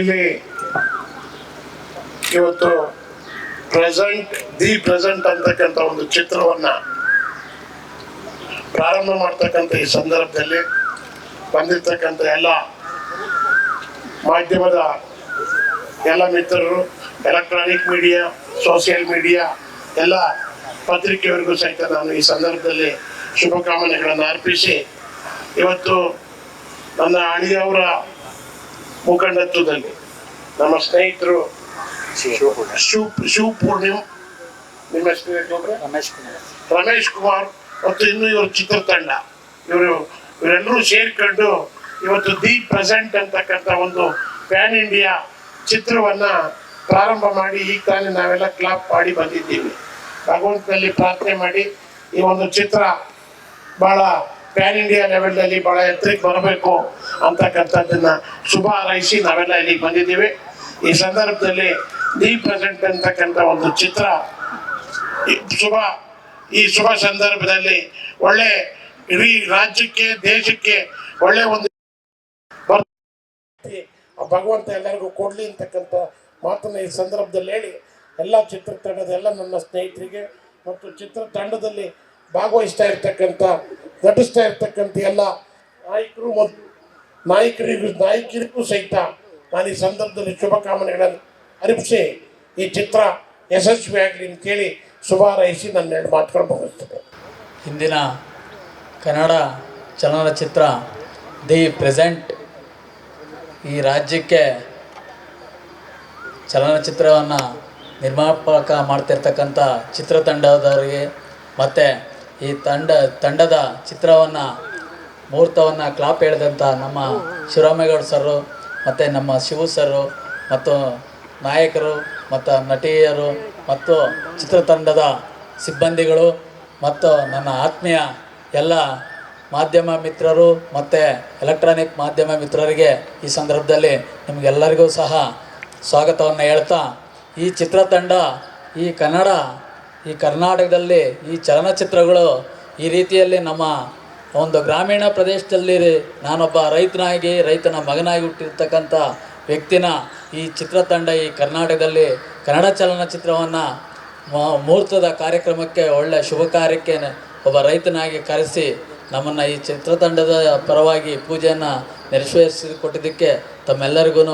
ಇಲ್ಲಿ ಇವತ್ತು present the present ಅಂತಕ್ಕಂಥ ಒಂದು ಚಿತ್ರವನ್ನ ಪ್ರಾರಂಭ ಮಾಡ್ತಕ್ಕಂಥ ಈ ಸಂದರ್ಭದಲ್ಲಿ ಬಂದಿರ್ತಕ್ಕಂಥ ಎಲ್ಲ ಮಾಧ್ಯಮದ ಎಲ್ಲ ಮಿತ್ರರು ಎಲೆಕ್ಟ್ರಾನಿಕ್ ಮೀಡಿಯಾ ಸೋಷಿಯಲ್ ಮೀಡಿಯಾ ಎಲ್ಲ ಪತ್ರಿಕೆಯವರಿಗೂ ಸಹಿತ ನಾನು ಈ ಸಂದರ್ಭದಲ್ಲಿ ಶುಭಕಾಮನೆಗಳನ್ನು ಅರ್ಪಿಸಿ ಇವತ್ತು ನನ್ನ ಅಳಿಯವರ ಮುಖಂಡತ್ವದಲ್ಲಿ. ನಮ್ಮ ಸ್ನೇಹಿತರು ಶಿವ ಶಿವ್ ಪೂರ್ಣಿಮ್ ನಿಮ್ಮ ಹೆಸರು ರಮೇಶ್ ಕುಮಾರ್. ರಮೇಶ್ ಕುಮಾರ್ ಮತ್ತು ಇನ್ನು ಇವರು ಚಿತ್ರತಂಡ. ಇವರು ಇವರೆಲ್ಲರೂ ಸೇರ್ಕೊಂಡು ಇವತ್ತು ದಿ ಪ್ರೆಸೆಂಟ್ ಅಂತಕ್ಕಂಥ ಒಂದು ಪ್ಯಾನ್ ಇಂಡಿಯಾ ಚಿತ್ರವನ್ನ ಪ್ರಾರಂಭ ಮಾಡಿ ಈಗ ತಾನೇ ನಾವೆಲ್ಲ ಕ್ಲಾಪ್ ಮಾಡಿ ಬಂದಿದ್ದೀವಿ. ಭಗವಂತನಲ್ಲಿ ಪ್ರಾರ್ಥನೆ ಮಾಡಿ ಈ ಒಂದು ಚಿತ್ರ ಬಹಳ ಪ್ಯಾನ್ ಇಂಡಿಯಾ ಲೆವೆಲ್ನಲ್ಲಿ ಬಹಳ ಎತ್ತರಕ್ಕೆ ಬರಬೇಕು ಅಂತಕ್ಕಂಥದ್ದನ್ನ ಶುಭ ಹಾರೈಸಿ ನಾವೆಲ್ಲ ಇಲ್ಲಿಗೆ ಬಂದಿದ್ದೀವಿ. ಈ ಸಂದರ್ಭದಲ್ಲಿ ದಿ ಪ್ರೆಸೆಂಟ್ ಅಂತಕ್ಕಂಥ ಒಂದು ಚಿತ್ರ ಶುಭ, ಈ ಶುಭ ಸಂದರ್ಭದಲ್ಲಿ ಒಳ್ಳೆ ಇಡೀ ರಾಜ್ಯಕ್ಕೆ, ದೇಶಕ್ಕೆ ಒಳ್ಳೆ ಒಂದು ಭಗವಂತ ಎಲ್ಲರಿಗೂ ಕೊಡ್ಲಿ ಅಂತಕ್ಕಂಥ ಮಾತನ್ನ ಈ ಸಂದರ್ಭದಲ್ಲಿ ಹೇಳಿ, ಎಲ್ಲ ಚಿತ್ರತಂಡದ ಎಲ್ಲ ನನ್ನ ಸ್ನೇಹಿತರಿಗೆ ಮತ್ತು ಚಿತ್ರತಂಡದಲ್ಲಿ ಭಾಗವಹಿಸ್ತಾ ಇರ್ತಕ್ಕಂಥ, ನಟಿಸ್ತಾ ಇರ್ತಕ್ಕಂಥ ಎಲ್ಲ ನಾಯಕರು ಮತ್ತು ನಾಯಕರಿಗೂ ನಾಯಕರಿಗೂ ಸಹಿತ ನಾನು ಈ ಸಂದರ್ಭದಲ್ಲಿ ಶುಭಕಾಮನೆಗಳನ್ನು ಅರ್ಪಿಸಿ ಈ ಚಿತ್ರ ಯಶಸ್ವಿಯಾಗಲಿ ಅಂತೇಳಿ ಶುಭಾರೈಸಿ ನನ್ನ ಎರಡು ಮಾತುಗಳು ಮುಗಿಸ್ತೇನೆ. ಹಿಂದಿನ ಕನ್ನಡ ಚಲನಚಿತ್ರ ದಿ ಪ್ರೆಸೆಂಟ್ ಈ ರಾಜ್ಯಕ್ಕೆ ಚಲನಚಿತ್ರವನ್ನು ನಿರ್ಮಾಪಕ ಮಾಡ್ತಿರ್ತಕ್ಕಂಥ ಚಿತ್ರತಂಡದವರಿಗೆ, ಮತ್ತು ಈ ತಂಡ, ತಂಡದ ಚಿತ್ರವನ್ನು, ಮುಹೂರ್ತವನ್ನು ಕ್ಲಾಪ್ ಹೇಳಿದಂಥ ನಮ್ಮ ಶಿವರಾಮೇಗೌಡ ಸರು ಮತ್ತು ನಮ್ಮ ಶಿವು ಸರು ಮತ್ತು ನಾಯಕರು, ಮತ್ತು ನಟಿಯರು, ಮತ್ತು ಚಿತ್ರತಂಡದ ಸಿಬ್ಬಂದಿಗಳು, ಮತ್ತು ನನ್ನ ಆತ್ಮೀಯ ಎಲ್ಲ ಮಾಧ್ಯಮ ಮಿತ್ರರು, ಮತ್ತು ಎಲೆಕ್ಟ್ರಾನಿಕ್ ಮಾಧ್ಯಮ ಮಿತ್ರರಿಗೆ ಈ ಸಂದರ್ಭದಲ್ಲಿ ನಿಮಗೆಲ್ಲರಿಗೂ ಸಹ ಸ್ವಾಗತವನ್ನು ಹೇಳ್ತಾ, ಈ ಚಿತ್ರತಂಡ, ಈ ಕನ್ನಡ ಈ ಕರ್ನಾಟಕದಲ್ಲಿ ಈ ಚಲನಚಿತ್ರಗಳು ಈ ರೀತಿಯಲ್ಲಿ ನಮ್ಮ ಒಂದು ಗ್ರಾಮೀಣ ಪ್ರದೇಶದಲ್ಲಿ ನಾನೊಬ್ಬ ರೈತನಾಗಿ, ರೈತನ ಮಗನಾಗಿ ಹುಟ್ಟಿರ್ತಕ್ಕಂಥ ವ್ಯಕ್ತಿನ ಈ ಚಿತ್ರತಂಡ ಈ ಕರ್ನಾಟಕದಲ್ಲಿ ಕನ್ನಡ ಚಲನಚಿತ್ರವನ್ನು ಮುಹೂರ್ತದ ಕಾರ್ಯಕ್ರಮಕ್ಕೆ ಒಳ್ಳೆಯ ಶುಭ ಕಾರ್ಯಕ್ಕೆ ಒಬ್ಬ ರೈತನಾಗಿ ಕರೆಸಿ ನಮ್ಮನ್ನು ಈ ಚಿತ್ರತಂಡದ ಪರವಾಗಿ ಪೂಜೆಯನ್ನು ನೆರವೇರಿಸಿ ಕೊಟ್ಟಿದ್ದಕ್ಕೆ ತಮ್ಮೆಲ್ಲರಿಗೂ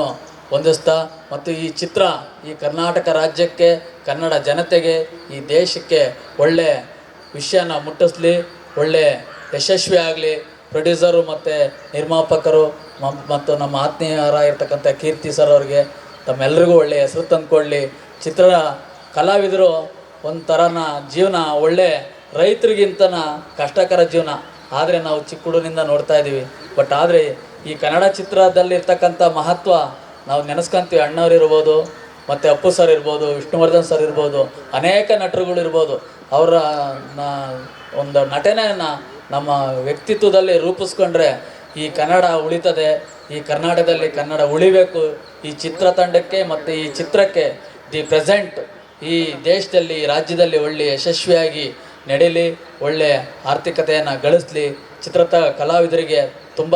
ವಂದಿಸ್ತಾ ಮತ್ತು ಈ ಚಿತ್ರ ಈ ಕರ್ನಾಟಕ ರಾಜ್ಯಕ್ಕೆ, ಕನ್ನಡ ಜನತೆಗೆ, ಈ ದೇಶಕ್ಕೆ ಒಳ್ಳೆ ವಿಷಯನ ಮುಟ್ಟಿಸ್ಲಿ, ಒಳ್ಳೆ ಯಶಸ್ವಿ ಆಗಲಿ. ಪ್ರೊಡ್ಯೂಸರು ಮತ್ತು ನಿರ್ಮಾಪಕರು ಮತ್ತು ನಮ್ಮ ಆತ್ಮೀಯರಾಗಿರ್ತಕ್ಕಂಥ ಕೀರ್ತಿ ಸರ್ ಅವರಿಗೆ ತಮ್ಮೆಲ್ಲರಿಗೂ ಒಳ್ಳೆಯ ಹೆಸರು ತಂದುಕೊಳ್ಳಿ ಚಿತ್ರ ಕಲಾವಿದರು ಒಂಥರನ ಜೀವನ, ಒಳ್ಳೆ ರೈತರಿಗಿಂತನ ಕಷ್ಟಕರ ಜೀವನ. ಆದರೆ ನಾವು ಚಿಕ್ಕ ಹುಡುಗನಿಂದ ನೋಡ್ತಾ ಇದ್ದೀವಿ. ಬಟ್ ಆದರೆ ಈ ಕನ್ನಡ ಚಿತ್ರದಲ್ಲಿರ್ತಕ್ಕಂಥ ಮಹತ್ವ ನಾವು ನೆನೆಸ್ಕೊಂತೀವಿ, ಅಣ್ಣವ್ರು ಇರ್ಬೋದು, ಮತ್ತು ಅಪ್ಪು ಸರ್ ಇರ್ಬೋದು, ವಿಷ್ಣುವರ್ಧನ್ ಸರ್ ಇರ್ಬೋದು, ಅನೇಕ ನಟರುಗಳು ಇರ್ಬೋದು. ಅವರ ಒಂದು ನಟನೆಯನ್ನು ನಮ್ಮ ವ್ಯಕ್ತಿತ್ವದಲ್ಲಿ ರೂಪಿಸ್ಕೊಂಡ್ರೆ ಈ ಕನ್ನಡ ಉಳಿತದೆ, ಈ ಕರ್ನಾಟಕದಲ್ಲಿ ಕನ್ನಡ ಉಳಿಬೇಕು. ಈ ಚಿತ್ರತಂಡಕ್ಕೆ ಮತ್ತು ಈ ಚಿತ್ರಕ್ಕೆ ದಿ ಪ್ರೆಸೆಂಟ್ ಈ ದೇಶದಲ್ಲಿ ರಾಜ್ಯದಲ್ಲಿ ಒಳ್ಳೆ ಯಶಸ್ವಿಯಾಗಿ ನಡೀಲಿ, ಒಳ್ಳೆ ಆರ್ಥಿಕತೆಯನ್ನು ಗಳಿಸಲಿ. ಚಿತ್ರತ ಕಲಾವಿದರಿಗೆ ತುಂಬ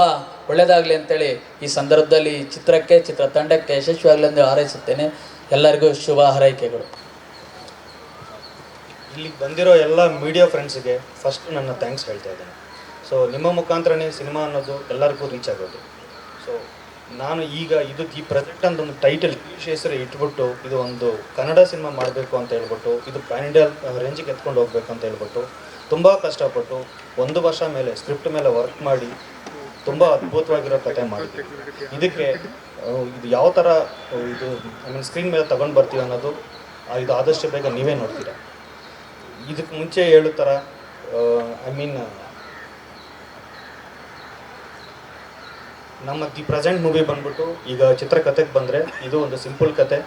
ಒಳ್ಳೆಯದಾಗಲಿ ಅಂತೇಳಿ ಈ ಸಂದರ್ಭದಲ್ಲಿ ಚಿತ್ರಕ್ಕೆ, ಚಿತ್ರತಂಡಕ್ಕೆ ಯಶಸ್ವಿ ಆಗಲಿ ಎಂದು ಹಾರೈಸುತ್ತೇನೆ. ಎಲ್ಲರಿಗೂ ಶುಭ ಹಾರೈಕೆಗಳು. ಇಲ್ಲಿಗೆ ಬಂದಿರೋ ಎಲ್ಲ ಮೀಡಿಯಾ ಫ್ರೆಂಡ್ಸ್ಗೆ ಫಸ್ಟ್ ನನ್ನ ಥ್ಯಾಂಕ್ಸ್ ಹೇಳ್ತಾ ಇದ್ದೇನೆ. ಸೊ ನಿಮ್ಮ ಮುಖಾಂತರನೇ ಸಿನಿಮಾ ಅನ್ನೋದು ಎಲ್ಲರಿಗೂ ರೀಚ್ ಆಗೋದು. ಸೊ ನಾನು ಈಗ ಇದು ಈ ಪ್ರೆಸೆಂಟ್ ಅಂತ ಒಂದು ಟೈಟಲ್ ಹೆಸರು ಇಟ್ಬಿಟ್ಟು ಇದು ಒಂದು ಕನ್ನಡ ಸಿನಿಮಾ ಮಾಡಬೇಕು ಅಂತ ಹೇಳ್ಬಿಟ್ಟು, ಇದು ಪ್ಯಾನ್ ಇಂಡಿಯಾ ರೇಂಜಿಗೆ ಎತ್ಕೊಂಡು ಹೋಗ್ಬೇಕು ಅಂತ ಹೇಳ್ಬಿಟ್ಟು, ತುಂಬ ಕಷ್ಟಪಟ್ಟು ಒಂದು ವರ್ಷ ಮೇಲೆ ಸ್ಕ್ರಿಪ್ಟ್ ಮೇಲೆ ವರ್ಕ್ ಮಾಡಿ ತುಂಬ ಅದ್ಭುತವಾಗಿರೋ ಕತೆ ಮಾಡಿದ್ವಿ ಇದಕ್ಕೆ ಇದು ಯಾವ ಥರ ಇದು ಐ ಮೀನ್ ಸ್ಕ್ರೀನ್ ಮೇಲೆ ತಗೊಂಡು ಬರ್ತೀವಿ ಅನ್ನೋದು ಇದು ಆದಷ್ಟು ಬೇಗ ನೀವೇ ನೋಡ್ತೀರಾ? ಇದಕ್ಕೆ ಮುಂಚೆ ಹೇಳೋ ಥರ ಐ ಮೀನ್ ನಮ್ಮ ದಿ ಪ್ರೆಸೆಂಟ್ ಮೂವಿ ಬಂದ್ಬಿಟ್ಟು, ಈಗ ಚಿತ್ರಕಥೆಗೆ ಬಂದರೆ, ಇದು ಒಂದು ಸಿಂಪಲ್ ಕತೆ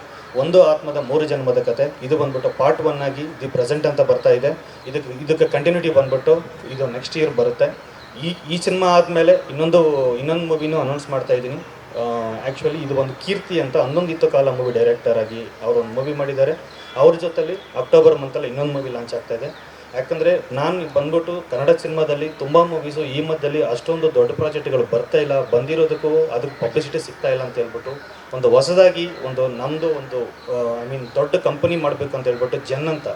ಒಂದು ಆತ್ಮದ, ಮೂರು ಜನ್ಮದ ಕತೆ ಇದು ಬಂದ್ಬಿಟ್ಟು ಪಾರ್ಟ್ ಒನ್ ಆಗಿ ದಿ ಪ್ರೆಸೆಂಟ್ ಅಂತ ಬರ್ತಾ ಇದೆ. ಇದಕ್ಕೆ ಇದಕ್ಕೆ ಕಂಟಿನ್ಯೂಟಿ ಬಂದ್ಬಿಟ್ಟು, ಇದು ನೆಕ್ಸ್ಟ್ ಇಯರ್ ಬರುತ್ತೆ. ಈ ಈ ಸಿನಿಮಾ ಆದಮೇಲೆ ಇನ್ನೊಂದು ಇನ್ನೊಂದು ಮೂವಿನೂ ಅನೌನ್ಸ್ ಮಾಡ್ತಾ ಇದ್ದೀನಿ. ಆ್ಯಕ್ಚುಲಿ ಇದು ಒಂದು ಕೀರ್ತಿ ಅಂತ ಹನ್ನೊಂದಿತ್ತು ಕಾಲ ಮೂವಿ ಡೈರೆಕ್ಟರ್ ಆಗಿ ಅವರು ಒಂದು ಮೂವಿ ಮಾಡಿದ್ದಾರೆ. ಅವ್ರ ಜೊತೆಲಿ ಅಕ್ಟೋಬರ್ ಮಂತಲ್ಲಿ ಇನ್ನೊಂದು ಮೂವಿ ಲಾಂಚ್ ಆಗ್ತಾ ಇದೆ. ಯಾಕಂದರೆ ನಾನು ಬಂದ್ಬಿಟ್ಟು ಕನ್ನಡ ಸಿನಿಮಾದಲ್ಲಿ ತುಂಬ ಮೂವೀಸು ಈ ಮಧ್ಯದಲ್ಲಿ ಅಷ್ಟೊಂದು ದೊಡ್ಡ ಪ್ರಾಜೆಕ್ಟ್ಗಳು ಬರ್ತಾ ಇಲ್ಲ. ಬಂದಿರೋದಕ್ಕೂ ಅದಕ್ಕೆ ಪಬ್ಲಿಸಿಟಿ ಸಿಗ್ತಾ ಇಲ್ಲ ಅಂತ ಹೇಳ್ಬಿಟ್ಟು ಒಂದು ಹೊಸದಾಗಿ ಒಂದು ನಮ್ಮದು ಒಂದು ಐ ಮೀನ್ ದೊಡ್ಡ ಕಂಪನಿ ಮಾಡಬೇಕು ಅಂತ ಹೇಳ್ಬಿಟ್ಟು ಜನ್ ಅಂತ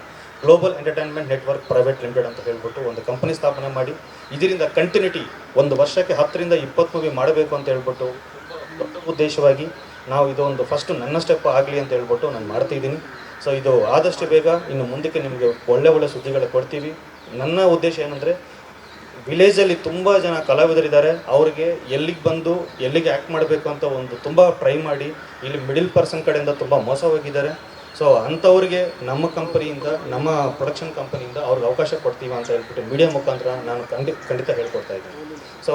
global entertainment network private limited ಅಂತ ಹೇಳ್ಬಿಟ್ಟು ಒಂದು ಕಂಪನಿ ಸ್ಥಾಪನೆ ಮಾಡಿ, ಇದರಿಂದ ಕಂಟಿನ್ಯೂಟಿ ಒಂದು ವರ್ಷಕ್ಕೆ ಹತ್ತರಿಂದ ಇಪ್ಪತ್ತು ಮೂವಿ ಮಾಡಬೇಕು ಅಂತ ಹೇಳ್ಬಿಟ್ಟು ಉದ್ದೇಶವಾಗಿ ನಾವು ಇದು ಒಂದು ಫಸ್ಟ್ ನನ್ನ ಸ್ಟೆಪ್ ಆಗಲಿ ಅಂತ ಹೇಳ್ಬಿಟ್ಟು ನಾನು ಮಾಡ್ತಿದ್ದೀನಿ ಸೊ ಇದು ಆದಷ್ಟು ಬೇಗ ಇನ್ನು ಮುಂದಕ್ಕೆ ನಿಮಗೆ ಒಳ್ಳೆ ಒಳ್ಳೆ ಸುದ್ದಿಗಳು ಕೊಡ್ತೀವಿ. ನನ್ನ ಉದ್ದೇಶ ಏನಂದರೆ ವಿಲೇಜಲ್ಲಿ ತುಂಬ ಜನ ಕಲಾವಿದರಿದ್ದಾರೆ. ಅವ್ರಿಗೆ ಎಲ್ಲಿಗೆ ಬಂದು ಎಲ್ಲಿಗೆ ಆ್ಯಕ್ಟ್ ಮಾಡಬೇಕು ಅಂತ ಒಂದು ತುಂಬ ಟ್ರೈ ಮಾಡಿ, ಇಲ್ಲಿ ಮಿಡಿಲ್ ಪರ್ಸನ್ ಕಡೆಯಿಂದ ತುಂಬ ಮೋಸ ಹೋಗಿದ್ದಾರೆ ಸೊ ಅಂಥವ್ರಿಗೆ ನಮ್ಮ ಕಂಪನಿಯಿಂದ ನಮ್ಮ ಪ್ರೊಡಕ್ಷನ್ ಕಂಪನಿಯಿಂದ ಅವ್ರಿಗೆ ಅವಕಾಶ ಕೊಡ್ತೀವಿ ಅಂತ ಹೇಳ್ಬಿಟ್ಟು ಮೀಡಿಯಾ ಮುಖಾಂತರ ನಾನು ಖಂಡಿತ ಖಂಡಿತ ಹೇಳ್ಕೊಡ್ತಾ ಇದ್ದೀನಿ. ಸೊ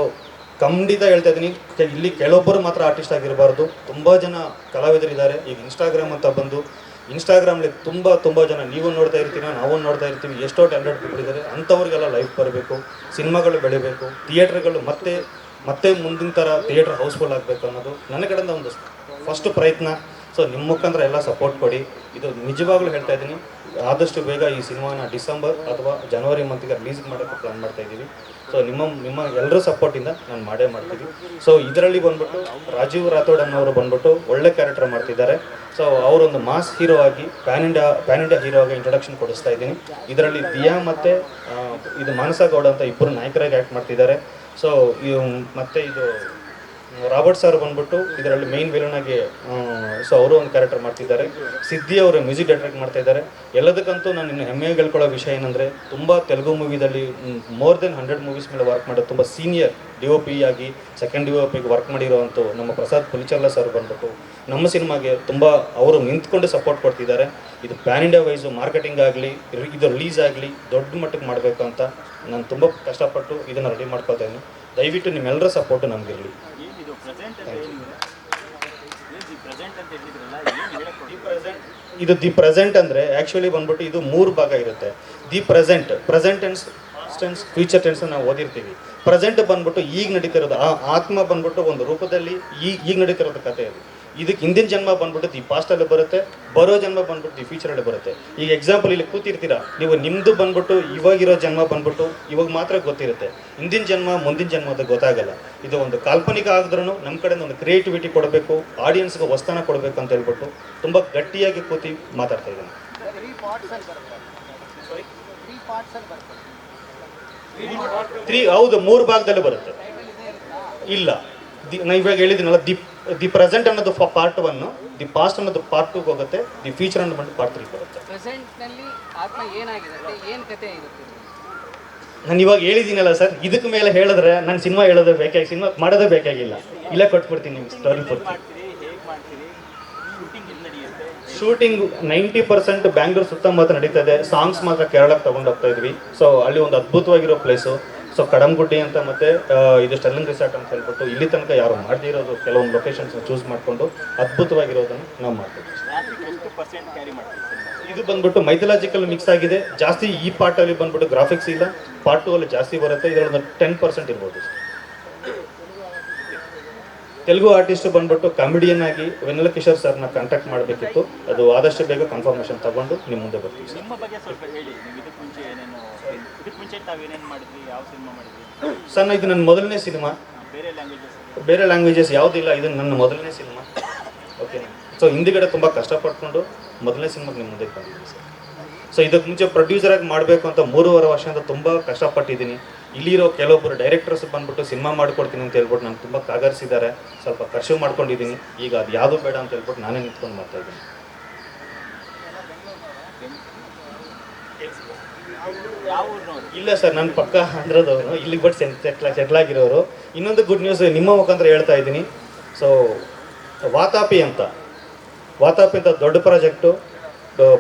ಖಂಡಿತ ಹೇಳ್ತಾ ಇದ್ದೀನಿ. ಇಲ್ಲಿ ಕೆಲವೊಬ್ಬರು ಮಾತ್ರ ಆರ್ಟಿಸ್ಟ್ ಆಗಿರಬಾರ್ದು. ತುಂಬ ಜನ ಕಲಾವಿದರಿದ್ದಾರೆ. ಈಗ ಇನ್ಸ್ಟಾಗ್ರಾಮ್ ಅಂತ ಬಂದು ಇನ್ಸ್ಟಾಗ್ರಾಮಲ್ಲಿ ತುಂಬ ತುಂಬ ಜನ ನೀವು ನೋಡ್ತಾ ಇರ್ತೀರ, ನಾವು ನೋಡ್ತಾ ಇರ್ತೀವಿ. ಎಷ್ಟೋ ಟ್ಯಾಲೆಂಟ್ ಪೀಪಲ್ ಇದ್ದಾರೆ. ಅಂಥವ್ರಿಗೆಲ್ಲ ಲೈಫ್ ಬರಬೇಕು. ಸಿನಿಮಾಗಳು ಬೆಳಿಬೇಕು. ಥಿಯೇಟ್ರ್ಗಳು ಮತ್ತೆ ಮತ್ತೆ ಮುಂದಿನ ಥರ ಥಿಯೇಟ್ರ್ ಹೌಸ್ಫುಲ್ ಆಗಬೇಕು ಅನ್ನೋದು ನನ್ನ ಕಡೆಯಿಂದ ಒಂದು ಫಸ್ಟ್ ಪ್ರಯತ್ನ. ಸೊ ನಿಮ್ಮ ಮುಖಾಂತರ ಎಲ್ಲ ಸಪೋರ್ಟ್ ಕೊಡಿ. ಇದು ನಿಜವಾಗ್ಲೂ ಹೇಳ್ತಾ ಇದ್ದೀನಿ. ಆದಷ್ಟು ಬೇಗ ಈ ಸಿನಿಮಾನ ಡಿಸೆಂಬರ್ ಅಥವಾ ಜನವರಿ ಮಂತಿಗೆ ರಿಲೀಸ್ ಮಾಡೋಕ್ಕೆ ಪ್ಲಾನ್ ಮಾಡ್ತಾ ಇದ್ದೀವಿ. ಸೊ ನಿಮ್ಮ ನಿಮ್ಮ ಎಲ್ಲರ ಸಪೋರ್ಟಿಂದ ನಾನು ಮಾಡೇ ಮಾಡ್ತೀವಿ. ಸೊ ಇದರಲ್ಲಿ ಬಂದ್ಬಿಟ್ಟು ರಾಜೀವ್ ರಾಥೋಡ್ ಅನ್ನೋರು ಬಂದ್ಬಿಟ್ಟು ಒಳ್ಳೆ ಕ್ಯಾರೆಕ್ಟರ್ ಮಾಡ್ತಿದ್ದಾರೆ. ಸೊ ಅವರೊಂದು ಮಾಸ್ ಹೀರೋ ಆಗಿ pan India pan India hero ಆಗಿ ಇಂಟ್ರೊಡಕ್ಷನ್ ಕೊಡಿಸ್ತಾ ಇದ್ದೀನಿ. ಇದರಲ್ಲಿ ದಿಯಾ ಮತ್ತು ಇದು ಮಾನಸ ಗೌಡ ಅಂತ ಇಬ್ಬರು ನಾಯಕರಾಗಿ ಆ್ಯಕ್ಟ್ ಮಾಡ್ತಿದ್ದಾರೆ. ಸೊ ಮತ್ತು ಇದು ರಾಬರ್ಟ್ ಸರ್ ಬಂದ್ಬಿಟ್ಟು ಇದರಲ್ಲಿ ಮೇನ್ ವಿಲನ್ ಆಗಿ ಸೊ ಅವರು ಒಂದು ಕ್ಯಾರೆಕ್ಟರ್ ಮಾಡ್ತಿದ್ದಾರೆ. ಸಿದ್ದಿ ಅವರು ಮ್ಯೂಸಿಕ್ ಡೈರೆಕ್ಟ್ ಮಾಡ್ತಾ ಇದ್ದಾರೆ. ಎಲ್ಲದಕ್ಕಂತೂ ನಾನು ಇನ್ನು ಹೆಮ್ಮೆ ಹೇಳ್ಕೊಳ್ಳೋ ವಿಷಯ ಏನಂದರೆ, ತುಂಬ ತೆಲುಗು ಮೂವಿದಲ್ಲಿ ಮೋರ್ ದೆನ್ ಹಂಡ್ರೆಡ್ ಮೂವೀಸ್ ಮೇಲೆ ವರ್ಕ್ ಮಾಡೋದು ತುಂಬ ಸೀನಿಯರ್ ಡಿ ಒ ಪಿ ಆಗಿ ಸೆಕೆಂಡ್ ಡಿ ಒ ಪಿಗೆ ವರ್ಕ್ ಮಾಡಿರೋವಂಥ ನಮ್ಮ ಪ್ರಸಾದ್ ಪುಲಿಚರ್ಲ ಸರ್ ಬಂದ್ಬಿಟ್ಟು, ನಮ್ಮ ಸಿನಿಮಾಗೆ ತುಂಬ ಅವರು ನಿಂತ್ಕೊಂಡು ಸಪೋರ್ಟ್ ಕೊಡ್ತಿದ್ದಾರೆ. ಇದು ಪ್ಯಾನ್ ಇಂಡಿಯಾ ವೈಸು ಮಾರ್ಕೆಟಿಂಗ್ ಆಗಲಿ ಇದು ರಿಲೀಸ್ ಆಗಲಿ ದೊಡ್ಡ ಮಟ್ಟಕ್ಕೆ ಮಾಡಬೇಕು ಅಂತ ನಾನು ತುಂಬ ಕಷ್ಟಪಟ್ಟು ಇದನ್ನು ರೆಡಿ ಮಾಡ್ಕೊಳ್ತೇನೆ ದಯವಿಟ್ಟು ನಿಮ್ಮೆಲ್ಲರ ಸಪೋರ್ಟು ನಮಗಿರಲಿ ಏನಿದು ಪ್ರೆಸೆಂಟ್ ಅಂತ ಹೇಳಿದ್ರೆ ಏನು ಈ ಪ್ರೆಸೆಂಟ್ ಅಂತ ಹೇಳಿದ್ರಲ್ಲ ಏನು ಹೇಳಕ್ ಇದು ದಿ ಪ್ರೆಸೆಂಟ್ ಅಂದರೆ ಆ್ಯಕ್ಚುಲಿ ಬಂದ್ಬಿಟ್ಟು ಇದು ಮೂರು ಭಾಗ ಇರುತ್ತೆ. The present present tense tense future tense ನಾವು ಓದಿರ್ತೀವಿ. ಪ್ರೆಸೆಂಟ್ ಬಂದ್ಬಿಟ್ಟು ಈಗ ನಡೀತಿರೋದು ಆ ಆತ್ಮ ಬಂದ್ಬಿಟ್ಟು ಒಂದು ರೂಪದಲ್ಲಿ ಈಗ ಈಗ ನಡೀತಿರೋದು ಕಥೆ ಅದು. ಇದಕ್ಕೆ ಹಿಂದಿನ ಜನ್ಮ ಬಂದ್ಬಿಟ್ಟು ಈ ಪಾಸ್ಟಲ್ಲೇ ಬರುತ್ತೆ ಬರೋ ಜನ್ಮ ಬಂದ್ಬಿಟ್ಟು ಈ ಫ್ಯೂಚರಲ್ಲೇ ಬರುತ್ತೆ. ಈಗ ಎಕ್ಸಾಂಪಲ್ ಇಲ್ಲಿ ಕೂತಿರ್ತೀರಾ ನೀವು ನಿಮ್ಮದು ಬಂದ್ಬಿಟ್ಟು ಇವಾಗಿರೋ ಜನ್ಮ ಬಂದ್ಬಿಟ್ಟು ಇವಾಗ ಮಾತ್ರ ಗೊತ್ತಿರುತ್ತೆ. ಹಿಂದಿನ ಜನ್ಮ ಮುಂದಿನ ಜನ್ಮ ಅಂತ ಗೊತ್ತಾಗಲ್ಲ. ಇದು ಒಂದು ಕಾಲ್ಪನಿಕ ಆಗಿದ್ರೂ ನಮ್ಮ ಕಡೆಯಿಂದ ಒಂದು ಕ್ರಿಯೇಟಿವಿಟಿ ಕೊಡಬೇಕು ಆಡಿಯನ್ಸ್ಗೆ ಹೊಸ್ತಾನ ಕೊಡಬೇಕು ಅಂತ ಹೇಳ್ಬಿಟ್ಟು ತುಂಬ ಗಟ್ಟಿಯಾಗಿ ಕೂತಿ ಮಾತಾಡ್ತಾ ಇದ್ದೀನಿ. ತ್ರೀ ಹೌದು ಮೂರು ಭಾಗದಲ್ಲಿ ಬರುತ್ತೆ. ಇಲ್ಲ. ದಿ ನಾ ಇವಾಗ ಹೇಳಿದ್ದೀನಲ್ಲ ದಿ ದಿ ಪ್ರೆಸೆಂಟ್ ಅನ್ನೋದು ಪಾರ್ಟ್ ಒನ್ ದಿ ಪಾಸ್ಟ್ ಅನ್ನೋದು ಪಾರ್ಟ್ ಟೂಗೆ ಹೋಗುತ್ತೆ ದಿ ಫ್ಯೂಚರ್ ಅನ್ನೋದು ಪಾರ್ಟ್ ತ್ರೀ ಬರುತ್ತೆ ಪ್ರೆಸೆಂಟ್ನಲ್ಲಿ ಆತ್ಮ ಏನಾಗಿರುತ್ತೆ ಏನು ಕತೆ ಇರುತ್ತೆ? ನಾನು ಇವಾಗ ಹೇಳಿದ್ದೀನಲ್ಲ ಸರ್ ಇದಕ್ಕೆ ಮೇಲೆ ಹೇಳಿದ್ರೆ ನಾನು ಸಿನಿಮಾ ಹೇಳೋದೇ ಬೇಕಾಗಿ ಸಿನಿಮಾ ಮಾಡೋದೇ ಬೇಕಾಗಿಲ್ಲ. ಇಲ್ಲೇ ಕೊಟ್ಬಿಡ್ತೀನಿ ನಿಮ್ಗೆ story shooting ninety percent Bangalore ಸುತ್ತಮುತ್ತ ನಡೀತದೆ ಸಾಂಗ್ಸ್ ಮಾತ್ರ ಕೇರಳಕ್ಕೆ ತಗೊಂಡು ಹೋಗ್ತಾ ಇದ್ವಿ. ಸೊ ಅಲ್ಲಿ ಒಂದು ಅದ್ಭುತವಾಗಿರೋ ಪ್ಲೇಸು ಸೊ ಕಡಂಗುಡ್ಡಿ ಅಂತ ಮತ್ತೆ ಇದು ಸ್ಟೆರ್ಲಿಂಗ್ ರಿಸಾರ್ಟ್ ಅಂತ ಹೇಳ್ಬಿಟ್ಟು ಇಲ್ಲಿ ತನಕ ಯಾರು ಮಾಡದಿರೋದು ಕೆಲವೊಂದು ಲೊಕೇಶನ್ಸ್ ಚೂಸ್ ಮಾಡಿಕೊಂಡು ಅದ್ಭುತವಾಗಿರೋದನ್ನು ನಾವು ಮಾಡ್ತೀವಿ. ಇದು ಬಂದ್ಬಿಟ್ಟು ಮೈಥಲಾಜಿಕಲ್ ಮಿಕ್ಸ್ ಆಗಿದೆ. ಜಾಸ್ತಿ ಈ ಪಾರ್ಟಲ್ಲಿ ಬಂದ್ಬಿಟ್ಟು ಗ್ರಾಫಿಕ್ಸ್ ಇಲ್ಲ. ಪಾರ್ಟ್ ಟೂ ಅಲ್ಲಿ ಜಾಸ್ತಿ ಬರುತ್ತೆ. ಇದರಲ್ಲಿ ಟೆನ್ ಪರ್ಸೆಂಟ್ ಇರ್ಬೋದು. ತೆಲುಗು ಆರ್ಟಿಸ್ಟ್ ಬಂದ್ಬಿಟ್ಟು ಕಾಮಿಡಿಯನ್ ಆಗಿ ವೆನ್ನಲ ಕಿಶೋರ್ ಸರ್ನ ಕಾಂಟ್ಯಾಕ್ಟ್ ಮಾಡಬೇಕಿತ್ತು. ಅದು ಆದಷ್ಟು ಬೇಗ ಕನ್ಫರ್ಮೇಷನ್ ತಗೊಂಡು ನಿಮ್ಮ ಮುಂದೆ ಬರ್ತೀವಿ ಸರ್ ನಿಮ್ಮ ಬಗ್ಗೆ ಸ್ವಲ್ಪ ಹೇಳಿ ನೀವು ಇದಕ್ಕೆ ಮುಂಚೆ ತಾವೇನೇನು ಯಾವ ಸಿನಿಮಾ ಸರ್ ಇದು ನನ್ನ ಮೊದಲನೇ ಸಿನಿಮಾ. ಬೇರೆ ಲ್ಯಾಂಗ್ವೇಜಸ್ ಬೇರೆ ಲ್ಯಾಂಗ್ವೇಜಸ್ ಯಾವುದಿಲ್ಲ ಇದು ನನ್ನ ಮೊದಲನೇ ಸಿನಿಮಾ. ಓಕೆ ಸೊ ಹಿಂದಿಗಡೆ ತುಂಬ ಕಷ್ಟಪಟ್ಕೊಂಡು ಮೊದಲನೇ ಸಿನಿಮಾಗೆ ನಿಮ್ಮ ಮುಂದೆ ಬಂದಿದ್ದೀನಿ ಸರ್ ಸೊ ಇದಕ್ಕೆ ಮುಂಚೆ ಪ್ರೊಡ್ಯೂಸರ್ ಆಗಿ ಮಾಡಬೇಕು ಅಂತ ಮೂರುವರೆ ವರ್ಷದಿಂದ ತುಂಬ ಕಷ್ಟಪಟ್ಟಿದ್ದೀನಿ. ಇಲ್ಲಿರೋ ಕೆಲವೊಬ್ಬರು ಡೈರೆಕ್ಟರ್ಸ್ ಬಂದ್ಬಿಟ್ಟು ಸಿನಿಮಾ ಮಾಡಿಕೊಡ್ತೀನಿ ಅಂತ ಹೇಳ್ಬಿಟ್ಟು ನಾನು ತುಂಬ ಕಾಗರಿಸಿದ್ದಾರೆ. ಸ್ವಲ್ಪ ಖರ್ಚು ಮಾಡ್ಕೊಂಡಿದ್ದೀನಿ. ಈಗ ಅದು ಯಾವುದು ಬೇಡ ಅಂತ ಹೇಳ್ಬಿಟ್ಟು ನಾನೇ ನಿಂತ್ಕೊಂಡು ಮಾಡ್ತಾ ಇದ್ದೀನಿ ಯಾವ ಊರಿನವರು ಇಲ್ಲ ಸರ್ ನನ್ನ ಪಕ್ಕ ಆಂಧ್ರದವರು ಇಲ್ಲಿಗೆ ಬಟ್ ಸೆಟ್ಲ ಆಗಿರೋರು ಇನ್ನೊಂದು ಗುಡ್ ನ್ಯೂಸ್ ನಿಮ್ಮ ಮುಖಾಂತರ ಹೇಳ್ತಾ ಇದ್ದೀನಿ. ಸೊ ವಾತಾಪಿ ಅಂತ. ವಾತಾಪಿ ಅಂತ ದೊಡ್ಡ ಪ್ರಾಜೆಕ್ಟು.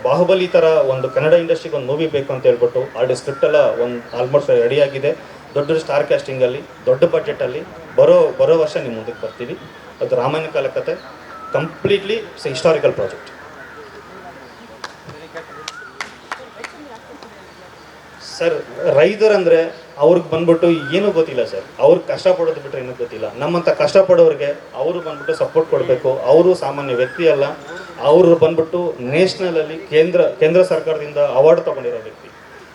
ಬಾಹುಬಲಿ ಥರ ಒಂದು ಕನ್ನಡ ಇಂಡಸ್ಟ್ರಿಗೆ ಒಂದು ಮೂವಿ ಬೇಕು ಅಂತ ಹೇಳ್ಬಿಟ್ಟು ಆಲ್ರೆಡಿ ಸ್ಕ್ರಿಪ್ಟ್ ಎಲ್ಲ ಒಂದು ಆಲ್ಮೋಸ್ಟ್ ರೆಡಿ ಆಗಿದೆ. ದೊಡ್ಡ ಸ್ಟಾರ್ ಕ್ಯಾಸ್ಟಿಂಗಲ್ಲಿ ದೊಡ್ಡ ಬಜೆಟಲ್ಲಿ ಬರೋ ಬರೋ ವರ್ಷ ನಿಮ್ಮ ಮುಂದಕ್ಕೆ ಬರ್ತೀವಿ. ಅದು ರಾಮಾಯಣ ಕಾಲ ಕತೆ ಕಂಪ್ಲೀಟ್ಲಿ ಹಿಸ್ಟಾರಿಕಲ್ ಪ್ರಾಜೆಕ್ಟ್ ಸರ್, ರೈತರಂದ್ರೆ ಅವ್ರಿಗೆ ಬಂದ್ಬಿಟ್ಟು ಏನೂ ಗೊತ್ತಿಲ್ಲ ಸರ್. ಅವ್ರಿಗೆ ಕಷ್ಟಪಡೋದು ಬಿಟ್ಟರೆ ಏನೂ ಗೊತ್ತಿಲ್ಲ. ನಮ್ಮಂಥ ಕಷ್ಟಪಡೋರಿಗೆ ಅವರು ಬಂದ್ಬಿಟ್ಟು ಸಪೋರ್ಟ್ ಕೊಡಬೇಕು. ಅವರು ಸಾಮಾನ್ಯ ವ್ಯಕ್ತಿ ಅಲ್ಲ. ಅವರು ಬಂದ್ಬಿಟ್ಟು ನ್ಯಾಷನಲಲ್ಲಿ ಕೇಂದ್ರ ಕೇಂದ್ರ ಸರ್ಕಾರದಿಂದ ಅವಾರ್ಡ್ ತಗೊಂಡಿರೋ ವ್ಯಕ್ತಿ.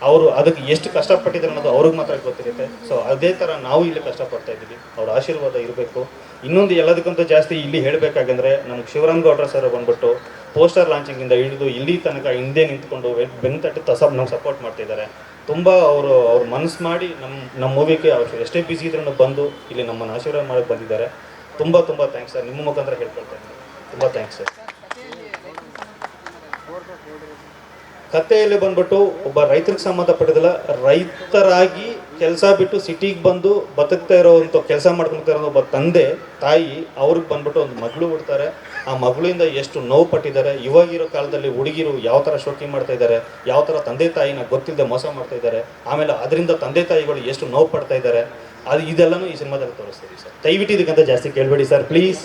ಅವರು ಅದಕ್ಕೆ ಎಷ್ಟು ಕಷ್ಟಪಟ್ಟಿದ್ದಾರೆ ಅನ್ನೋದು ಅವ್ರಿಗೆ ಮಾತ್ರ ಗೊತ್ತಿರುತ್ತೆ. ಸೊ ಅದೇ ಥರ ನಾವು ಇಲ್ಲಿ ಕಷ್ಟಪಡ್ತಾ ಇದ್ದೀವಿ. ಅವ್ರ ಆಶೀರ್ವಾದ ಇರಬೇಕು. ಇನ್ನೊಂದು ಎಲ್ಲದಕ್ಕಿಂತ ಜಾಸ್ತಿ ಇಲ್ಲಿ ಹೇಳಬೇಕಾಗಂದ್ರೆ ನಮ್ಗೆ ಶಿವರಾಮ್ ಗೌಡ್ರ ಸರ್ ಬಂದ್ಬಿಟ್ಟು ಪೋಸ್ಟರ್ ಲಾಂಚಿಂಗಿಂದ ಹಿಡಿದು ಇಲ್ಲಿ ತನಕ ಹಿಂದೆ ನಿಂತ್ಕೊಂಡು ಬೆನ್ನು ತಟ್ಟಿ ತಸ ನಮ್ಗೆ ಸಪೋರ್ಟ್ ಮಾಡ್ತಿದ್ದಾರೆ. ತುಂಬ ಅವರು, ಅವ್ರು ಮನಸ್ಸು ಮಾಡಿ ನಮ್ಮ ನಮ್ಮ ಮೂವಿಗೆ ಅವ್ರು ಎಷ್ಟೇ ಬಿಸಿ ಇದ್ರೂ ಬಂದು ಇಲ್ಲಿ ನಮ್ಮನ್ನು ಆಶೀರ್ವಾದ ಮಾಡಕ್ಕೆ ಬಂದಿದ್ದಾರೆ. ತುಂಬ ತುಂಬ ಥ್ಯಾಂಕ್ಸ್ ಸರ್ ನಿಮ್ಮ ಮುಖಾಂತರ ಹೇಳ್ಕೊಳ್ತೇನೆ ತುಂಬ ಥ್ಯಾಂಕ್ಸ್ ಸರ್ ಕಥೆಯಲ್ಲಿ ಬಂದ್ಬಿಟ್ಟು ಒಬ್ಬ ರೈತರಿಗೆ ಸಂಬಂಧಪಟ್ಟಿದ್ದಲ್ಲ, ರೈತರಾಗಿ ಕೆಲಸ ಬಿಟ್ಟು ಸಿಟಿಗೆ ಬಂದು ಬದುಕ್ತಾ ಇರೋವಂಥ ಕೆಲಸ ಮಾಡ್ಕೊಳ್ತಾ ಇರೋ ಒಬ್ಬ ತಂದೆ, ತಾಯಿ ಅವ್ರಿಗೆ ಬಂದ್ಬಿಟ್ಟು ಒಂದು ಮಗಳು ಬಿಡ್ತಾರೆ ಆ ಮಗಳಿಂದ ಎಷ್ಟು ನೋವು ಪಟ್ಟಿದ್ದಾರೆ, ಇವಾಗಿರೋ ಕಾಲದಲ್ಲಿ ಹುಡುಗಿರು ಯಾವ ಥರ ಶೋಕಿ ಮಾಡ್ತಾ ಇದ್ದಾರೆ, ಯಾವ ಥರ ತಂದೆ ತಾಯಿನ ಗೊತ್ತಿಲ್ಲದೆ ಮೋಸ ಮಾಡ್ತಾ ಇದ್ದಾರೆ, ಆಮೇಲೆ ಅದರಿಂದ ತಂದೆ ತಾಯಿಗಳು ಎಷ್ಟು ನೋವು ಪಡ್ತಾ ಇದ್ದಾರೆ, ಅದು ಇದೆಲ್ಲನೂ ಈ ಸಿನಿಮಾದಲ್ಲಿ ತೋರಿಸ್ತೀವಿ ಸರ್. ದಯವಿಟ್ಟು ಇದಕ್ಕಿಂತ ಜಾಸ್ತಿ ಕೇಳಬೇಡಿ ಸರ್, ಪ್ಲೀಸ್.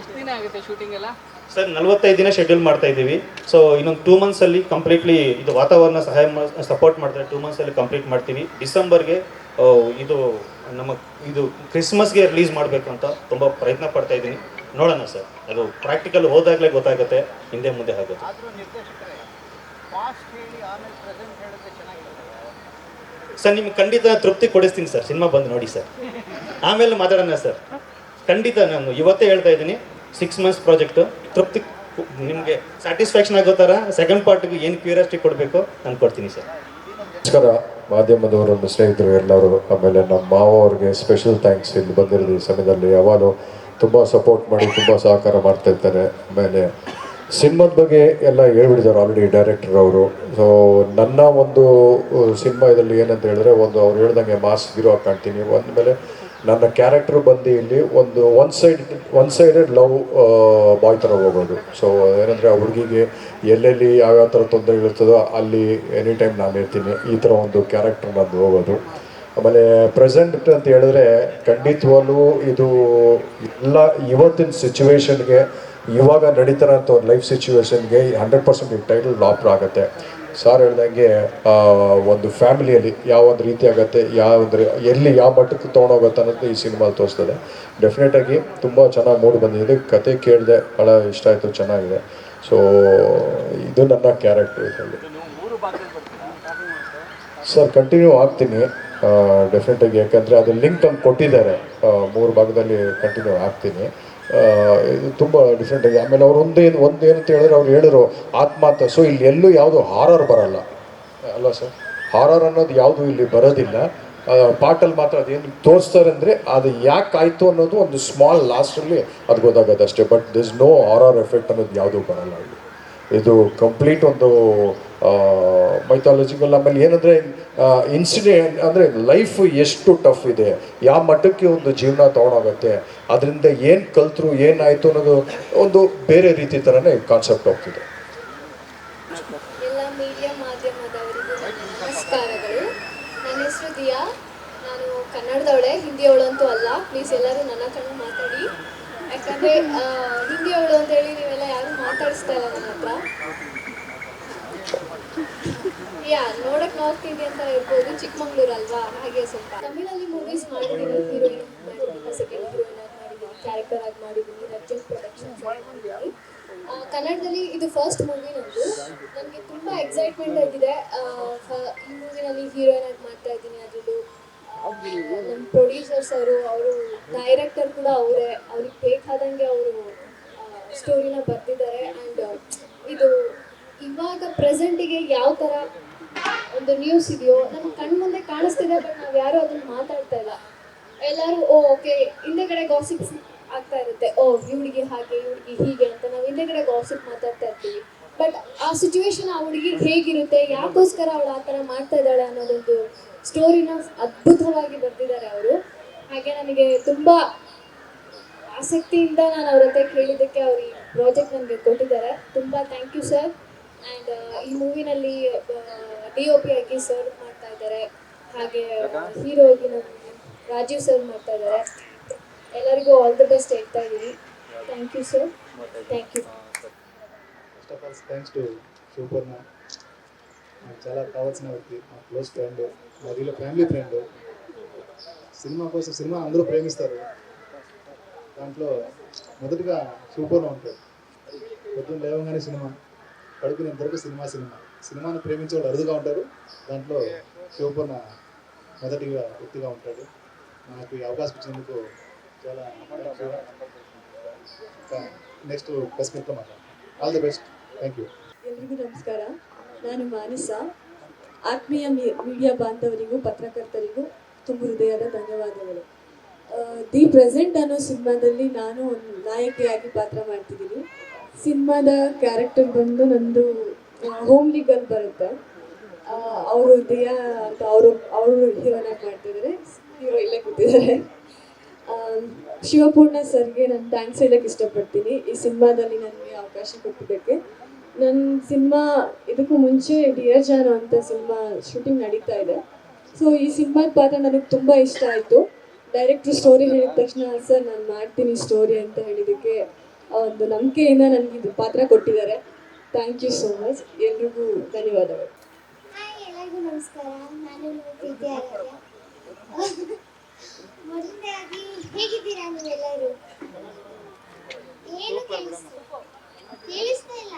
ಎಷ್ಟು ದಿನ ಆಗುತ್ತೆ ಶೂಟಿಂಗ್ ಎಲ್ಲ? ಸರ್ ನಲವತ್ತೈದು ದಿನ ಶೆಡ್ಯೂಲ್ ಮಾಡ್ತಾ ಇದ್ದೀವಿ. ಸೊ ಇನ್ನೊಂದು ಟೂ ಮಂತ್ಸಲ್ಲಿ ಕಂಪ್ಲೀಟ್ಲಿ ಇದು ವಾತಾವರಣ ಸಹಾಯ ಸಪೋರ್ಟ್ ಮಾಡ್ತಾರೆ. ಟೂ ಮಂತ್ಸಲ್ಲಿ ಕಂಪ್ಲೀಟ್ ಮಾಡ್ತೀವಿ. ಡಿಸೆಂಬರ್ಗೆ ಇದು ನಮ್ಮ ಇದು ಕ್ರಿಸ್ಮಸ್ಗೆ ರಿಲೀಸ್ ಮಾಡಬೇಕು ಅಂತ ತುಂಬ ಪ್ರಯತ್ನ ಪಡ್ತಾ ಇದ್ದೀನಿ. ನೋಡೋಣ ಸರ್. ಅದು ಪ್ರಾಕ್ಟಿಕಲ್ ಹೋದಾಗಲೇ ಗೊತ್ತಾಗುತ್ತೆ. ಹಿಂದೆ ಮುಂದೆ ಆಗುತ್ತೆ ಸರ್ ನಿಮ್ಗೆ ಖಂಡಿತ ತೃಪ್ತಿ ಕೊಡಿಸ್ತೀನಿ ಸರ್. ಸಿನಿಮಾ ಬಂದು ನೋಡಿ ಸರ್. ಆಮೇಲೆ ಮಾತಾಡೋಣ ಸರ್. ಖಂಡಿತ ನಾನು ಇವತ್ತೇ ಹೇಳ್ತಾ ಇದ್ದೀನಿ. ಸಿಕ್ಸ್ ಮಂತ್ಸ್ ಪ್ರಾಜೆಕ್ಟು ತೃಪ್ತಿ ನಿಮಗೆ ಸ್ಯಾಟಿಸ್ಫ್ಯಾಕ್ಷನ್ ಆಗೋ ಥರ ಸೆಕೆಂಡ್ ಪಾರ್ಟ್ಗೆ ಏನು ಕ್ಯೂರಿಯಾಸಿಟಿ ಕೊಡಬೇಕು ನಾನು ಕೊಡ್ತೀನಿ ಸರ್. ನಮಸ್ಕಾರ. ಮಾಧ್ಯಮದವರು, ಸ್ನೇಹಿತರು ಎಲ್ಲರೂ, ಆಮೇಲೆ ನಮ್ಮ ಮಾವ ಅವ್ರಿಗೆ ಸ್ಪೆಷಲ್ ಥ್ಯಾಂಕ್ಸ್ ಇಲ್ಲಿ ಬಂದಿರೋದು ಈ ಸಮಯದಲ್ಲಿ. ಯಾವಾಗಲೂ ತುಂಬ ಸಪೋರ್ಟ್ ಮಾಡಿ, ತುಂಬ ಸಹಕಾರ ಮಾಡ್ತಾ ಇರ್ತಾರೆ. ಆಮೇಲೆ ಸಿನಿಮಾದ ಬಗ್ಗೆ ಎಲ್ಲ ಹೇಳ್ಬಿಟ್ಟಿದ್ದಾರೆ ಆಲ್ರೆಡಿ ಡೈರೆಕ್ಟರ್ ಅವರು. ಸೊ ನನ್ನ ಒಂದು, ಸಿನಿಮಾ ಇದರಲ್ಲಿ ಏನಂತ ಹೇಳಿದ್ರೆ ಒಂದು ಅವ್ರು ಹೇಳ್ದಂಗೆ ಮಾಸ್ ಹೀರೋ ಕಾಣ್ತೀನಿ. ಒಂದ್ಮೇಲೆ ನನ್ನ ಕ್ಯಾರೆಕ್ಟರ್ ಬಂದು ಇಲ್ಲಿ ಒಂದು one side one sided love boy ಥರ ಹೋಗೋದು. ಸೊ ಏನಂದರೆ ಆ ಹುಡುಗಿಗೆ ಎಲ್ಲೆಲ್ಲಿ ಯಾವ್ಯಾವ ಥರ ತೊಂದರೆಗಳಿರ್ತದೋ ಅಲ್ಲಿ ಎನಿ ಟೈಮ್ ನಾನು ಇರ್ತೀನಿ. ಈ ಥರ ಒಂದು ಕ್ಯಾರೆಕ್ಟರ್ ನಂದು ಹೋಗೋದು. ಆಮೇಲೆ ಪ್ರೆಸೆಂಟ್ ಅಂತ ಹೇಳಿದ್ರೆ ಖಂಡಿತವಾಗ್ಲೂ ಇದು ಎಲ್ಲ ಇವತ್ತಿನ ಸಿಚುವೇಶನ್ಗೆ ಇವಾಗ ನಡೀತಾರಂಥ ಒಂದು ಲೈಫ್ ಸಿಚುವೇಶನ್ಗೆ ಹಂಡ್ರೆಡ್ ಪರ್ಸೆಂಟ್ ಈ ಟೈಟಲ್ ಲಾಪ್ರ್ ಆಗುತ್ತೆ. ಸಾರ್ ಹೇಳ್ದಂಗೆ ಒಂದು ಫ್ಯಾಮಿಲಿಯಲ್ಲಿ ಯಾವ ಒಂದು ರೀತಿ ಆಗುತ್ತೆ, ಯಾವ ಒಂದು ಎಲ್ಲಿ ಯಾವ ಮಟ್ಟಕ್ಕೆ ತೊಗೊಂಡೋಗುತ್ತೆ ಅನ್ನೋದು ಈ ಸಿನಿಮಾಲಿ ತೋರಿಸ್ತದೆ. ಡೆಫಿನೆಟಾಗಿ ತುಂಬ ಚೆನ್ನಾಗಿ ಮೂಡ್ ಬಂದಿದೆ. ಕತೆ ಕೇಳಿದೆ ಭಾಳ ಇಷ್ಟ ಆಯಿತು, ಚೆನ್ನಾಗಿದೆ. ಸೊ ಇದು ನನ್ನ ಕ್ಯಾರೆಕ್ಟರ್ ಇದರಲ್ಲಿ. ಸರ್ ಕಂಟಿನ್ಯೂ ಆಗ್ತೀನಿ. ಡೆಫಿನೆಟಾಗಿ ಯಾಕಂದರೆ ಅದು ಲಿಂಕ್ ತಂದು ಕೊಟ್ಟಿದ್ದಾರೆ. ಮೂರು ಭಾಗದಲ್ಲಿ ಕಂಟಿನ್ಯೂ ಆಗ್ತೀನಿ. ಇದು ತುಂಬ ಡಿಫ್ರೆಂಟಾಗಿ ಆಮೇಲೆ ಅವ್ರು ಒಂದೇ ಒಂದು ಏನಂತ ಹೇಳಿದ್ರೆ ಅವ್ರು ಹೇಳಿದ್ರು ಆತ್ಮ ಅಂತ ಸೊ ಇಲ್ಲಿ ಎಲ್ಲೂ ಯಾವುದು ಹಾರರ್ ಬರಲ್ಲ. ಅಲ್ಲ ಸರ್ ಹಾರರ್ ಅನ್ನೋದು ಯಾವುದು ಇಲ್ಲಿ ಬರೋದಿಲ್ಲ. ಪಾಟಲ್ಲಿ ಮಾತ್ರ ಅದೇನು ತೋರಿಸ್ತಾರೆ ಅಂದರೆ ಅದು ಯಾಕೆ ಆಯಿತು ಅನ್ನೋದು ಒಂದು ಸ್ಮಾಲ್ ಲಾಸ್ಟಲ್ಲಿ ಅದು ಗೊತ್ತಾಗುತ್ತೆ ಅಷ್ಟೇ. But this no horror effect ಅನ್ನೋದು ಯಾವುದೂ ಬರಲ್ಲ ಇದು ಕಂಪ್ಲೀಟ್ ಒಂದು ಮೈಥಾಲಜಿಕಲ್ ಆಮೇಲೆ ಏನಂದರೆ ಇನ್ಸಿಡೆಂಟ್ ಅಂದರೆ ಲೈಫ್ ಎಷ್ಟು ಟಫ್ ಇದೆ. ಯಾವ ಮಟ್ಟಕ್ಕೆ ಒಂದು ಜೀವನ ತೊಗೊಂಡೋಗುತ್ತೆ. ಅದರಿಂದ ಏನು ಕಲ್ತರು ಏನಾಯಿತು ಅನ್ನೋದು ಒಂದು ಬೇರೆ ರೀತಿ ಥರನೇ ಕಾನ್ಸೆಪ್ಟ್ ಹೋಗ್ತಿದೆ. ಎಲ್ಲ ಮೀಡಿಯಾ ಮಾಧ್ಯಮದವರಿಗೂ ನಮಸ್ಕಾರಗಳು. ನನ್ನ ಹೆಸರು ದಿಯಾ. ನಾನು ಕನ್ನಡದವಳೆ, ಹಿಂದಿಯವಳು ಅಂತೂ ಅಲ್ಲ. ಪ್ಲೀಸ್ ಎಲ್ಲರೂ ನನ್ನ ಕಣ್ಣು ಮಾತಾಡಿ. ಯಾಕಂದರೆ ಹಿಂದಿಯವಳು ಅಂತ ಹೇಳಿ ನೀವೆಲ್ಲ ಯಾರು ಮಾತಾಡಿಸ್ತಾ ಇಲ್ಲ ನನ್ನ ಹತ್ರ. ಯಾ, ನೋಡಕ್ ನಾರ್ತ್ ಇಂಡಿಯನ್ ತರ ಇರ್ಬೋದು, ಚಿಕ್ಕಮಂಗ್ಳೂರು ಅಲ್ವಾ? ಹಾಗೆ ಸ್ವಲ್ಪ. ತಮಿಳಲ್ಲಿ ಮೂವೀಸ್ ಮಾಡಿದ್ದೀನಿ ಹೀರೋಯಿನ್ ಸೆಕೆಂಡ್ ಹೀರೋಯಿನ್ ಆಗಿ ಮಾಡಿದ್ದೀನಿ ಕ್ಯಾರೆಕ್ಟರ್ ಆಗಿ ಮಾಡಿದ್ದೀನಿ ಅರ್ಜೆಂಟ್ ಪ್ರೊಡಕ್ಷನ್ಸ್ ಕನ್ನಡದಲ್ಲಿ ಇದು ಫಸ್ಟ್ ಮೂವಿ ನಂದು. ನನಗೆ ತುಂಬ ಎಕ್ಸೈಟ್ಮೆಂಟ್ ಆಗಿದೆ. ಈ ಮೂವಿನಲ್ಲಿ ಹೀರೋಯಿನ್ ಆಗಿ ಮಾಡ್ತಾ ಇದ್ದೀನಿ ಅದರಲ್ಲೂ. ನಮ್ಮ ಪ್ರೊಡ್ಯೂಸರ್ಸ್ ಅವರು ಅವರು ಡೈರೆಕ್ಟರ್ ಕೂಡ ಅವರೇ. ಅವ್ರಿಗೆ ಬೇಕಾದಂಗೆ ಅವರು ಸ್ಟೋರಿನ ಬರ್ತಿದ್ದಾರೆ ಆ್ಯಂಡ್ ಇದು ಇವಾಗ ಪ್ರೆಸೆಂಟಿಗೆ ಯಾವ ಥರ ಒಂದು ನ್ಯೂಸ್ ಇದೆಯೋ ನಮ್ಮ ಕಣ್ಮುಂದೆ ಕಾಣಿಸ್ತಿದೆ ಬಟ್ ನಾವು ಯಾರು ಅದನ್ನ ಮಾತಾಡ್ತಾ ಇಲ್ಲ ಎಲ್ಲರೂ ಓ ಓಕೆ ಹಿಂದೆಗಡೆ ಗಾಸಿಪ್ಸ್ ಆಗ್ತಾ ಇರುತ್ತೆ ಓ ಈ ಹುಡುಗಿ ಹಾಗೆ ಈ ಹುಡುಗಿ ಹೀಗೆ ಅಂತ ನಾವು ಹಿಂದೆಗಡೆ ಗಾಸಿಪ್ ಮಾತಾಡ್ತಾ ಇರ್ತೀವಿ ಬಟ್ ಆ ಸಿಚುವೇಶನ್ ಆ ಹುಡುಗಿ ಹೇಗಿರುತ್ತೆ ಯಾಕೋಸ್ಕರ ಅವಳು ಆ ಥರ ಮಾಡ್ತಾ ಇದ್ದಾಳೆ ಅನ್ನೋದೊಂದು ಸ್ಟೋರಿನ ಅದ್ಭುತವಾಗಿ ಬರೆದಿದ್ದಾರೆ ಅವರು. ಹಾಗೆ ನನಗೆ ತುಂಬ ಆಸಕ್ತಿಯಿಂದ ನಾನು ಅವ್ರ ಹತ್ರ ಕೇಳಿದ್ದಕ್ಕೆ ಅವರು ಈ ಪ್ರಾಜೆಕ್ಟ್ ನನಗೆ ಕೊಟ್ಟಿದ್ದಾರೆ. ತುಂಬ ಥ್ಯಾಂಕ್ ಯು ಸರ್ ಆ್ಯಂಡ್ ಈ ಮೂವಿನಲ್ಲಿ ಡಿ ಒ ಪಿ ಆಗಿ ಸರ್ವ್ ಮಾಡ್ತಾ ಇದ್ದಾರೆ. ಹಾಗೆ ಹೀರೋ ಆಗಿ ರಾಜೀವ್ ಸರ್ ಮಾಡ್ತಾ ಇದ್ದಾರೆ. ಎಲ್ಲರಿಗೂ ಆಲ್ ದ ಬೆಸ್ಟ್ ಹೇಳ್ತಾ ಇದ್ದೀನಿ. Thank you sir. Thank you super ma'am నాకు చాలా కావాల్సిన వ్యక్తి మా క్లోజ్ ఫ్రెండ్ మా వీళ్ళ ఫ్యామిలీ ఫ్రెండ్. సినిమా కోసం సినిమా అందరూ ప్రేమిస్తారు. దాంట్లో మొదటిగా సూపర్లో ఉంటాడు పొద్దున్న లేవగానే సినిమా పడుకునేంతవరకు సినిమా సినిమా. సినిమాను ప్రేమించే వాళ్ళు అరుదుగా ఉంటారు. దాంట్లో శివపూర్ణ మొదటిగా వ్యక్తిగా ఉంటాడు. నాకు ఈ అవకాశం ఇచ్చినందుకు చాలా next press మీట్తో all the best. Thank you ఎల్రిಗೂ ನಾನು ಮಾನಸ ಆತ್ಮೀಯ ಮೀಡಿಯಾ ಬಾಂಧವರಿಗೂ, ಪತ್ರಕರ್ತರಿಗೂ ತುಂಬ ಹೃದಯದ ಧನ್ಯವಾದಗಳು. ದಿ ಪ್ರೆಸೆಂಟ್ ಅನ್ನೋ ಸಿನಿಮಾದಲ್ಲಿ ನಾನು ಒಂದು ನಾಯಕಿಯಾಗಿ ಪಾತ್ರ ಮಾಡ್ತಿದ್ದೀನಿ. ಸಿನಿಮಾದ ಕ್ಯಾರೆಕ್ಟರ್ ಬಂದು ನಂದು ಹೋಮ್ಲಿ ಗರ್ಲ್ ಬರುತ್ತೆ. ಅವರು ದಿಯಾ ಅಂತ ಅವರು ಅವರು ಹೀರೋನ ಮಾಡ್ತಿದ್ದಾರೆ. ಹೀರೋ ಇಲ್ಲೇ ಕೂತಿದ್ದಾರೆ. ಶಿವಪೂರ್ಣ ಸರ್ಗೆ ನಾನು ಥ್ಯಾಂಕ್ಸ್ ಹೇಳಕ್ಕೆ ಇಷ್ಟಪಡ್ತೀನಿ. ಈ ಸಿನಿಮಾದಲ್ಲಿ ನನಗೆ ಅವಕಾಶ ಕೊಟ್ಟಿದ್ದಕ್ಕೆ. ನನ್ನ ಸಿನಿಮಾ ಇದಕ್ಕೂ ಮುಂಚೆ ಡಿಯರ್ ಜಾನು ಅಂತ ಸಿನಿಮಾ ಶೂಟಿಂಗ್ ನಡೀತಾ ಇದೆ. ಸೊ ಈ ಸಿನಿಮಾದ ಪಾತ್ರ ನನಗೆ ತುಂಬ ಇಷ್ಟ ಆಯಿತು. ಡೈರೆಕ್ಟ್ರ್ ಸ್ಟೋರಿ ಹೇಳಿದ ತಕ್ಷಣ, ಸರ್, ನಾನು ಮಾಡ್ತೀನಿ ಸ್ಟೋರಿ ಅಂತ ಹೇಳಿದ್ದಕ್ಕೆ ಒಂದು ನಂಬಿಕೆಯಿಂದ ನನಗೆ ಇದು ಪಾತ್ರ ಕೊಟ್ಟಿದ್ದಾರೆ. ಥ್ಯಾಂಕ್ ಯು ಸೋ ಮಚ್ ಎಲ್ರಿಗೂ ಧನ್ಯವಾದಗಳು. ಎಲ್ಲರಿಗೂ ನಮಸ್ಕಾರ. ಹೇಗಿದ್ದೀರಾ ನೀವೆಲ್ಲರೂ? ಏನು ಕೇಳಿಸ್ತು ಇಲ್ಲ.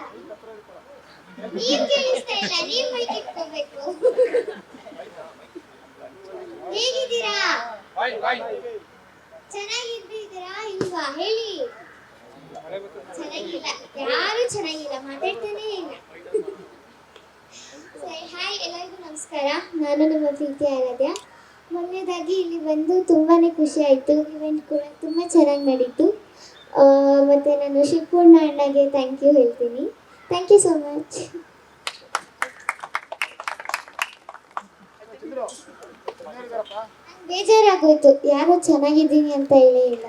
ನೀವ್ ಕೇಳಿಸ್ತಾ ಇಲ್ಲ, ನೀವ್ ಮೈಕ್ ಇಟ್ಕೋಬೇಕು. ಹೇಗಿದ್ದೀರಾ? ಚೆನ್ನಾಗಿದ್ದೀರಾ ಇಲ್ವಾ? ಹೇಳಿ. ಚೆನ್ನಾಗಿಲ್ಲ. ಯಾರು ಚೆನ್ನಾಗಿಲ್ಲ, ಮಾತಾಡ್ತಾನೇ ಇಲ್ಲ. ಸರಿ ಹಾಯ್ ಎಲ್ಲರಿಗೂ ನಮಸ್ಕಾರ. ನಾನು ನಿಮ್ಮ ಪ್ರೀತಿ ಆರಾಧ್ಯ. ಮೊನ್ನೆದಾಗಿ ಇಲ್ಲಿ ಬಂದು ತುಂಬಾ ಖುಷಿ ಆಯಿತು. ಇವೆಂಟ್ ಕೂಡ ತುಂಬ ಚೆನ್ನಾಗಿ ನಡೀತು. ಮತ್ತೆ ನಾನು ಶಿವಪೂರ್ಣ ಅಣ್ಣಗೆ ಥ್ಯಾಂಕ್ ಯು ಹೇಳ್ತೀನಿ. ಥ್ಯಾಂಕ್ ಯು ಸೋ ಮಚ್ ಬೇಜಾರಾಗೋಯ್ತು. ಯಾರು ಚೆನ್ನಾಗಿದ್ದೀನಿ ಅಂತ ಹೇಳೇ ಇಲ್ಲ